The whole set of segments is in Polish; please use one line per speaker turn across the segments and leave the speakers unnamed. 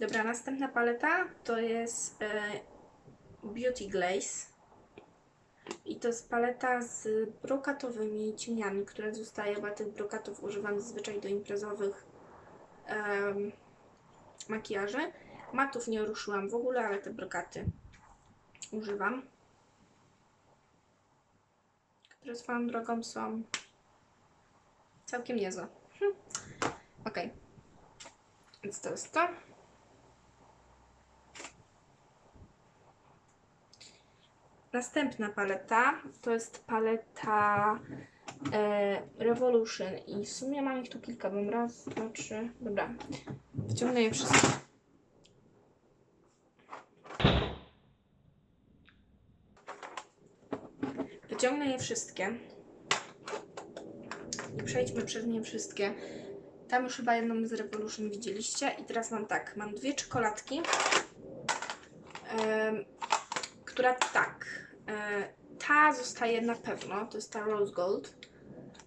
Dobra, następna paleta to jest e, Beauty Glaze. I to jest paleta z brokatowymi cieniami, które zostaje, bo tych brokatów używam zazwyczaj do imprezowych em, makijaży. Matów nie ruszyłam w ogóle, ale te brokaty używam. Które swoją drogą są całkiem niezłe. Hm. Ok. Więc to jest to. Następna paleta to jest paleta e, Revolution i w sumie mam ich tu kilka, mam raz, dwa, trzy, dobra. Wciągnę je wszystkie. Wyciągnę je wszystkie i przejdźmy przez nie wszystkie. Tam już chyba jedną z Revolution widzieliście i teraz mam tak, mam dwie czekoladki, która tak, ta zostaje na pewno, to jest ta Rose Gold.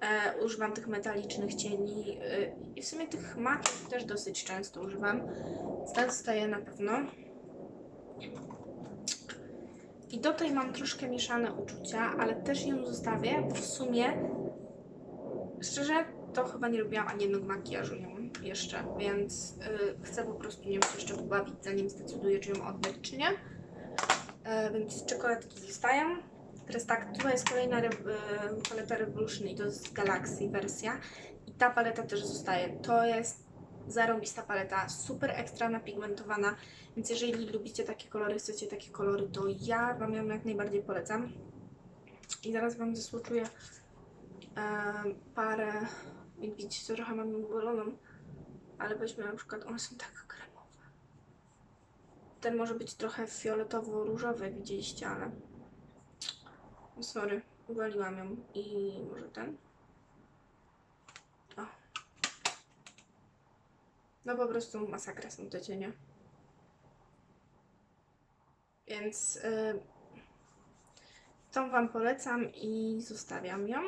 E, używam tych metalicznych cieni e, i w sumie tych matów też dosyć często używam. Ta zostaje na pewno. I do tej mam troszkę mieszane uczucia, ale też ją zostawię, bo w sumie szczerze to chyba nie robiłam ani jednego makijażu nią jeszcze, więc y, chcę po prostu nią się jeszcze pobawić, zanim zdecyduję, czy ją oddać, czy nie. E, więc czekoladki zostają. Teraz tak, tu jest kolejna re, e, paleta Revolution i to jest Galaxy wersja. I ta paleta też zostaje. To jest zarąbista paleta, super ekstra napigmentowana, więc jeżeli lubicie takie kolory, chcecie takie kolory, to ja Wam ją jak najbardziej polecam. I zaraz Wam zasłuczuję e, parę, jak widzicie, trochę mam ugoloną, ale weźmy na przykład, one są tak. Ten może być trochę fioletowo-różowy, widzieliście, ale sorry, uwaliłam ją i może ten. O. No po prostu masakra są te cienie. Więc y, tą Wam polecam i zostawiam ją.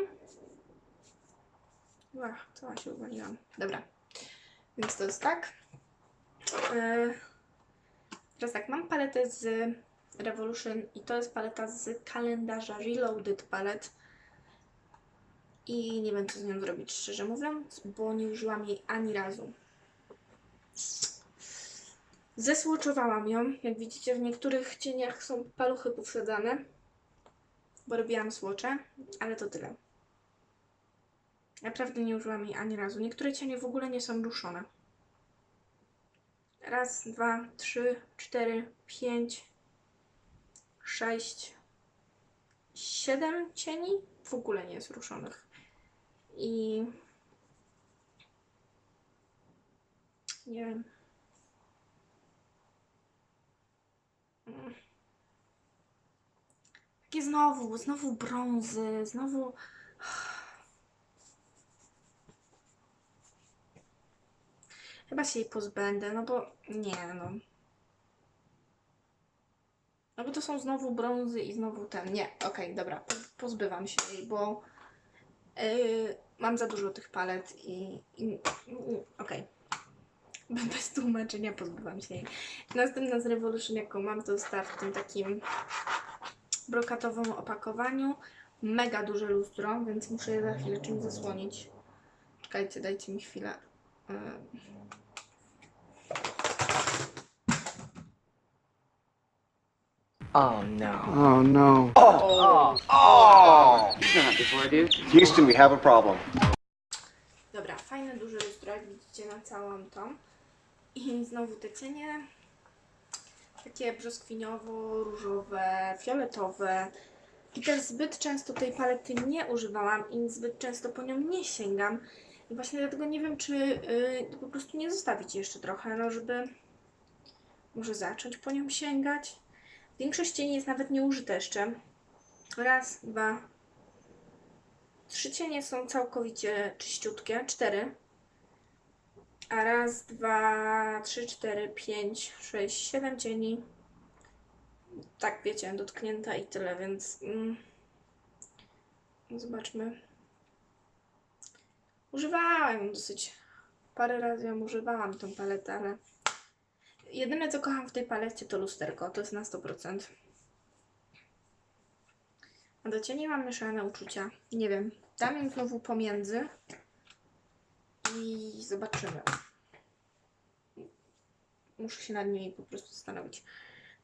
Ła, cała się uwaliłam. Dobra, więc to jest tak. Y, teraz tak, mam paletę z Revolution i to jest paleta z kalendarza Reloaded Palette. I nie wiem, co z nią zrobić, szczerze mówiąc, bo nie użyłam jej ani razu. Zesłoczowałam ją. Jak widzicie, w niektórych cieniach są paluchy powsadzane, bo robiłam słocze, ale to tyle. Naprawdę nie użyłam jej ani razu. Niektóre cienie w ogóle nie są ruszone. Raz, dwa, trzy, cztery, pięć, sześć, siedem cieni w ogóle nie jest ruszonych. I nie wiem. Takie znowu, znowu brązy, znowu. Chyba się jej pozbędę, no bo nie no. No bo to są znowu brązy i znowu ten. Nie, okej, dobra, po- pozbywam się jej, bo yy, mam za dużo tych palet i, i okej. Bez tłumaczenia pozbywam się jej. Następna z Revolution, jaką mam, to ta w tym takim brokatowym opakowaniu. Mega duże lustro, więc muszę je za chwilę czymś zasłonić. Czekajcie, dajcie mi chwilę. Yy.
Oh no.
Oh no.
Houston, we have a problem.
Dobra, fajne duże lustro, jak widzicie na całą tą. I znowu te cienie. Takie brzoskwiniowo-różowe, fioletowe. I też zbyt często tej palety nie używałam i zbyt często po nią nie sięgam. I właśnie dlatego nie wiem, czy yy, po prostu nie zostawić jeszcze trochę, no żeby może zacząć po nią sięgać. Większość cieni jest nawet nieużyte jeszcze. Raz, dwa, Trzy cienie są całkowicie czyściutkie, cztery. A raz, dwa, trzy, cztery, pięć, sześć, siedem cieni. Tak, wiecie, dotknięta i tyle, więc mm, zobaczmy. Używałam dosyć. Parę razy ją używałam, tą paletę, ale jedyne co kocham w tej palecie to lusterko, to jest na 100%. A do cieni mam mieszane uczucia. Nie wiem, dam im znowu pomiędzy i zobaczymy. Muszę się nad nimi po prostu zastanowić.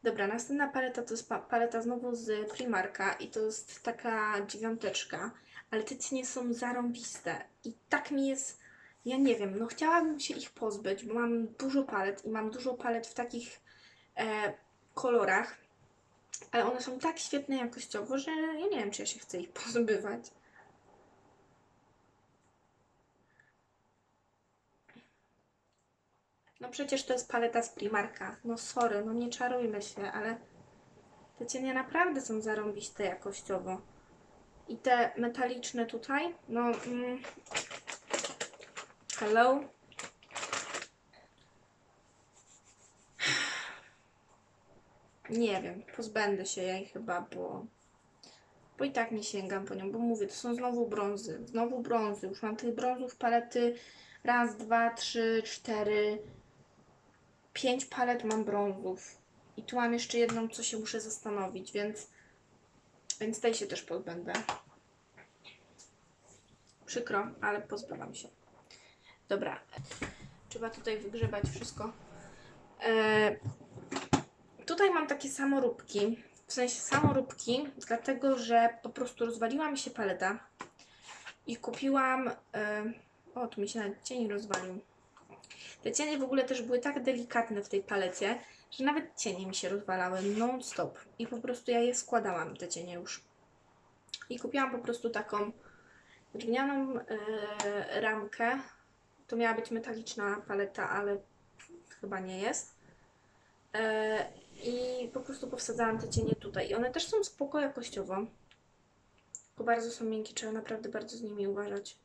Dobra, następna paleta to jest pa- paleta znowu z Primarka i to jest taka dziewiąteczka, ale te cienie są zarąbiste i tak mi jest, ja nie wiem, no chciałabym się ich pozbyć, bo mam dużo palet i mam dużo palet w takich e, kolorach, ale one są tak świetne jakościowo, że ja nie wiem, czy ja się chcę ich pozbywać. No przecież to jest paleta z Primarka. No sorry, no nie czarujmy się, ale te cienie naprawdę są zarąbiste jakościowo. I te metaliczne tutaj, no... Mm, hello? Nie wiem, pozbędę się jej chyba, bo... Bo i tak nie sięgam po nią, bo mówię, to są znowu brązy. Znowu brązy. Już mam tych brązów palety raz, dwa, trzy, cztery, pięć palet mam brązów. I tu mam jeszcze jedną, co się muszę zastanowić, więc, więc tej się też pozbędę. Przykro, ale pozbywam się. Dobra, trzeba tutaj wygrzebać wszystko. E, tutaj mam takie samoróbki, w sensie samoróbki, dlatego że po prostu rozwaliła mi się paleta i kupiłam. E, o, tu mi się nawet cień rozwalił. Te cienie w ogóle też były tak delikatne w tej palecie, że nawet cienie mi się rozwalały non-stop. I po prostu ja je składałam, te cienie już. I kupiłam po prostu taką drewnianą e, ramkę. To miała być metaliczna paleta, ale chyba nie jest. E, I po prostu powsadzałam te cienie tutaj. I one też są spoko jakościowo. Tylko bardzo są miękkie, trzeba naprawdę bardzo z nimi uważać.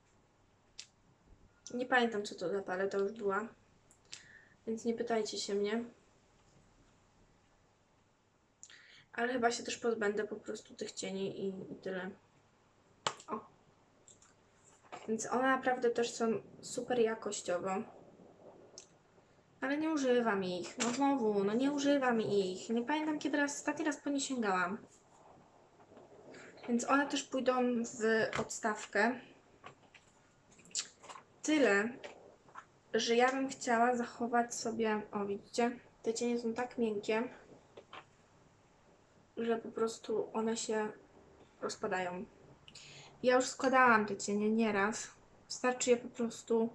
Nie pamiętam, co to za paleta już była. Więc nie pytajcie się mnie. Ale chyba się też pozbędę po prostu tych cieni i, i tyle. Więc one naprawdę też są super jakościowo. Ale nie używam ich. No znowu, no nie używam ich. Nie pamiętam kiedy raz, ostatni raz po nie sięgałam. Więc one też pójdą w odstawkę. Tyle, że ja bym chciała zachować sobie, o widzicie, te cienie są tak miękkie, że po prostu one się rozpadają. Ja już składałam te cienie nieraz. Wystarczy je po prostu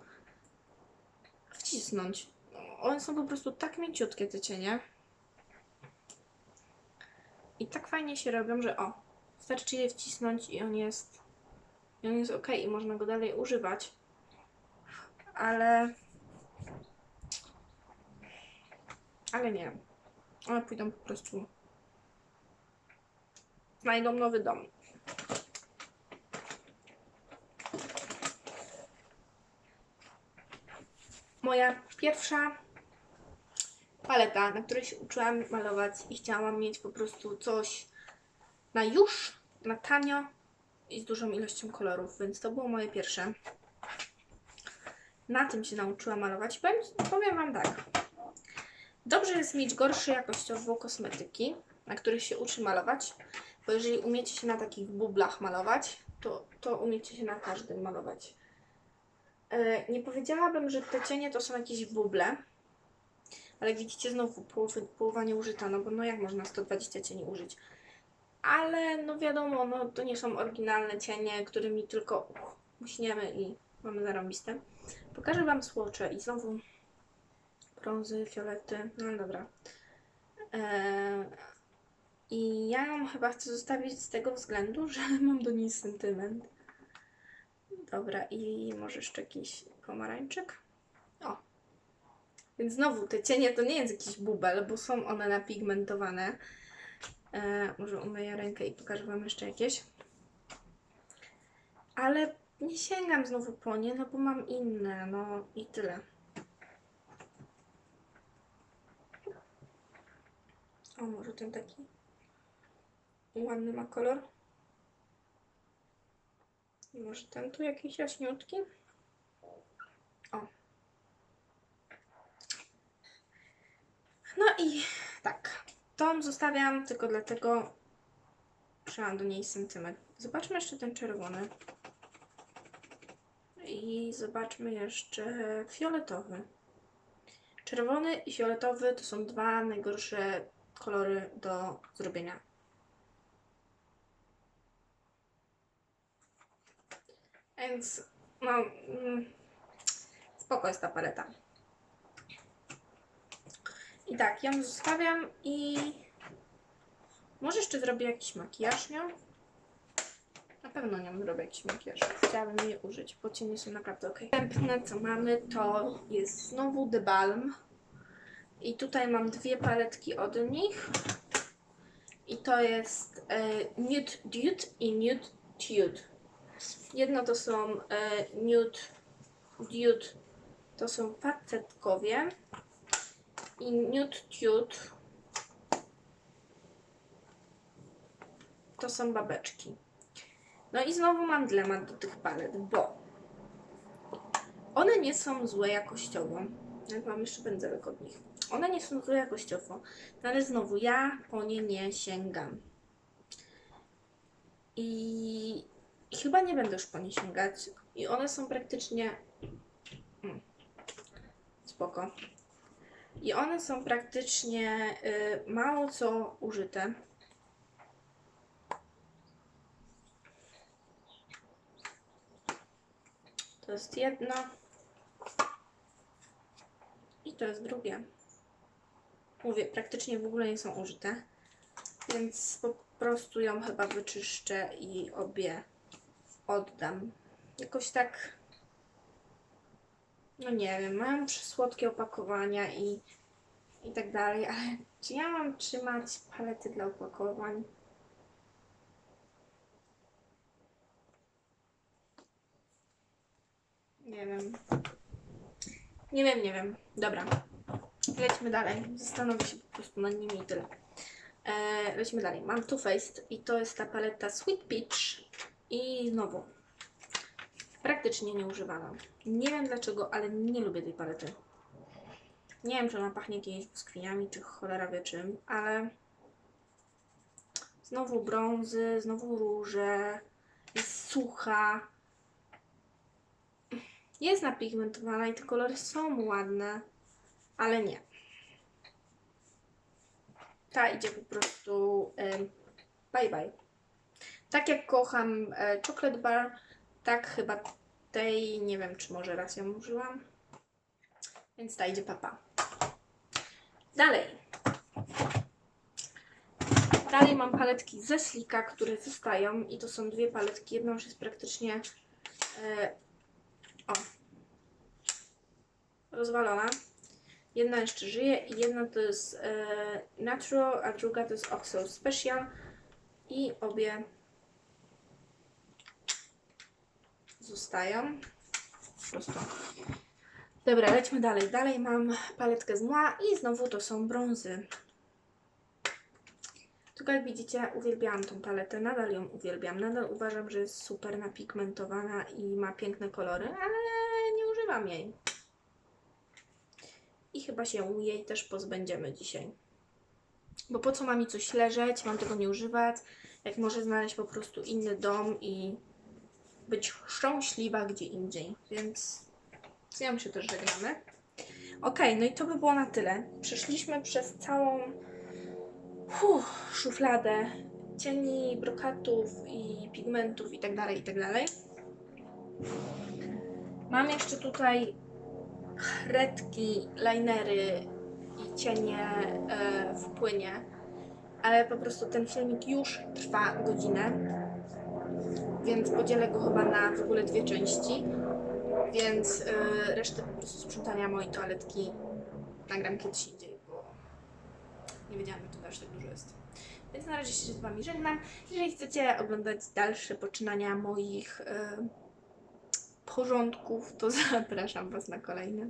wcisnąć. One są po prostu tak mięciutkie te cienie. I tak fajnie się robią, że o, wystarczy je wcisnąć i on jest, i on jest ok i można go dalej używać. Ale ale nie. One pójdą po prostu. Znajdą nowy dom. Moja pierwsza paleta, na której się uczyłam malować i chciałam mieć po prostu coś na już, na tanio i z dużą ilością kolorów, więc to było moje pierwsze. Na tym się nauczyłam malować. Powiem, powiem Wam tak. Dobrze jest mieć gorsze jakościowo kosmetyki, na których się uczy malować, bo jeżeli umiecie się na takich bublach malować, to, to umiecie się na każdym malować. E, nie powiedziałabym, że te cienie to są jakieś buble, ale widzicie znowu połowa nie użyta, no bo no jak można 120 cieni użyć? Ale no wiadomo, no to nie są oryginalne cienie, którymi tylko uch, muśniemy i mamy zarąbiste. Pokażę Wam słocze i znowu brązy, fiolety, no dobra. Eee, I ja ją chyba chcę zostawić z tego względu, że mam do niej sentyment. Dobra, i może jeszcze jakiś pomarańczyk. O. Więc znowu, te cienie to nie jest jakiś bubel, bo są one napigmentowane. Eee, może umyję rękę i pokażę Wam jeszcze jakieś. Ale nie sięgam znowu po nie, no bo mam inne, no i tyle. O, może ten taki ładny ma kolor. Może ten tu jakiś jaśniutki? O. No i tak, tą zostawiam tylko dlatego, że mam do niej sentyment. Zobaczmy jeszcze ten czerwony. I zobaczmy jeszcze fioletowy. Czerwony i fioletowy to są dwa najgorsze kolory do zrobienia. Więc, no, mm, spoko jest ta paleta. I tak, ją zostawiam i może jeszcze zrobię jakiś makijaż nią. Na pewno nią zrobię jakiś makijaż. Chciałabym je użyć, bo cienie są naprawdę ok. Następne co mamy to jest znowu The Balm. I tutaj mam dwie paletki od nich. I to jest e, Nude Dude i Nude Tude. Jedno to są e, Nude Dude, to są facetkowie. I Nude Tude to są babeczki. No i znowu mam dylemat do tych palet, bo one nie są złe jakościowo. Jak mam jeszcze pędzelek od nich. One nie są złe jakościowo, no ale znowu ja po nie nie sięgam. I chyba nie będę już po nie sięgać. I one są praktycznie. Mm. Spoko. I one są praktycznie y, mało co użyte. To jest jedno. I to jest drugie. Mówię, praktycznie w ogóle nie są użyte. Więc po prostu ją chyba wyczyszczę i obie oddam. Jakoś tak. No nie wiem, mają przysłodkie opakowania i, i tak dalej, ale czy ja mam trzymać palety dla opakowań? Nie wiem. Nie wiem, nie wiem. Dobra. Lećmy dalej. Zastanowię się po prostu nad nimi i tyle. E, lecimy dalej. Mam Too Faced i to jest ta paleta Sweet Peach. I znowu. Praktycznie nieużywana. Nie wiem dlaczego, ale nie lubię tej palety. Nie wiem, czy ona pachnie jakimiś brzoskwiniami, czy cholera wie czym, ale znowu brązy, znowu róże, jest sucha. Jest napigmentowana i te kolory są ładne, ale nie. Ta idzie po prostu bye bye. Tak jak kocham e, chocolate bar, tak chyba tej, nie wiem czy może raz ją użyłam. Więc ta idzie papa. Dalej. Dalej mam paletki ze Slika, które zostają i to są dwie paletki. Jedna już jest praktycznie e, o, rozwalona. Jedna jeszcze żyje i jedna to jest e, Natural, a druga to jest Oxo Special. I obie zostają. Po prostu. Dobra, lećmy dalej. Dalej mam paletkę z mła i znowu to są brązy. Tylko jak widzicie, uwielbiałam tą paletę, nadal ją uwielbiam. Nadal uważam, że jest super napigmentowana i ma piękne kolory, ale nie używam jej. I chyba się jej też pozbędziemy dzisiaj. Bo po co ma mi coś leżeć, mam tego nie używać, jak może znaleźć po prostu inny dom i być szczęśliwa gdzie indziej. Więc z nią się też żegnamy. Ok, no i to by było na tyle. Przeszliśmy przez całą Uff, szufladę cieni, brokatów i pigmentów i tak dalej, i tak dalej. Mam jeszcze tutaj kredki, linery i cienie e, w płynie, ale po prostu ten filmik już trwa godzinę, więc podzielę go chyba na w ogóle dwie części, więc e, resztę po prostu sprzątania mojej toaletki nagram kiedyś indziej, bo nie wiedziałam, że to aż tak dużo jest. Więc na razie się z Wami żegnam. Jeżeli chcecie oglądać dalsze poczynania moich e, porządków, to zapraszam Was na kolejne.